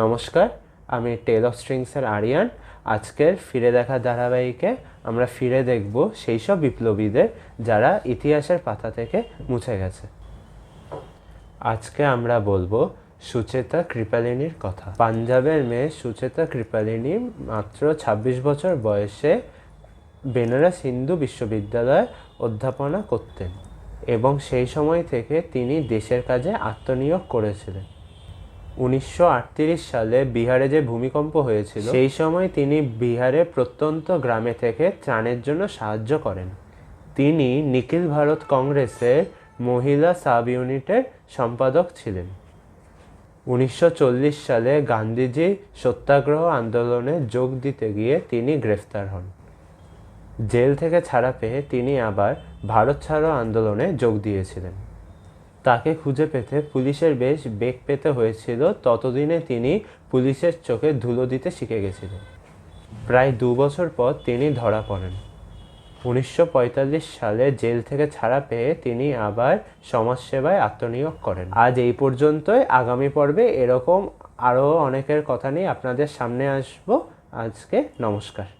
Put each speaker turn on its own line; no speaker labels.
নমস্কার, আমি টেল অফ স্ট্রিংসের আরিয়ান আজকের ফিরে দেখা ধারাবাহিকে আমরা ফিরে দেখব সেই সব বিপ্লবীদের যারা ইতিহাসের পাতা থেকে মুছে গেছে। আজকে আমরা বলব সুচেতা কৃপালিনীর কথা। পাঞ্জাবের মেয়ে সুচেতা কৃপালিনী মাত্র ২৬ বছর বয়সে বেনারস হিন্দু বিশ্ববিদ্যালয়ে অধ্যাপনা করতেন এবং সেই সময় থেকে তিনি দেশের কাজে আত্মনিয়োগ করেছিলেন। উনিশশো আটত্রিশ সালে বিহারে যে ভূমিকম্প হয়েছিল সেই সময় তিনি বিহারে প্রত্যন্ত গ্রামে থেকে ত্রাণের জন্য সাহায্য করেন। তিনি নিখিল ভারত কংগ্রেসের মহিলা সাব ইউনিটের সম্পাদক ছিলেন। উনিশশো চল্লিশ সালে গান্ধীজি সত্যাগ্রহ আন্দোলনে যোগ দিতে গিয়ে তিনি গ্রেফতার হন। জেল থেকে ছাড়া পেয়ে তিনি আবার ভারত ছাড়ো আন্দোলনে যোগ দিয়েছিলেন। তাকে খুঁজে পেতে পুলিশের বেশ বেগ পেতে হয়েছিল। ততদিনে তিনি পুলিশের চোখে ধুলো দিতে শিখে গেছিলেন। প্রায় দু বছর পর তিনি ধরা পড়েন। উনিশশো পঁয়তাল্লিশ সালে জেল থেকে ছাড়া পেয়ে তিনি আবার সমাজসেবায় আত্মনিয়োগ করেন। আজ এই পর্যন্তই। আগামী পর্বে এরকম আরও অনেকের কথা নিয়ে আপনাদের সামনে আসব। আজকে নমস্কার।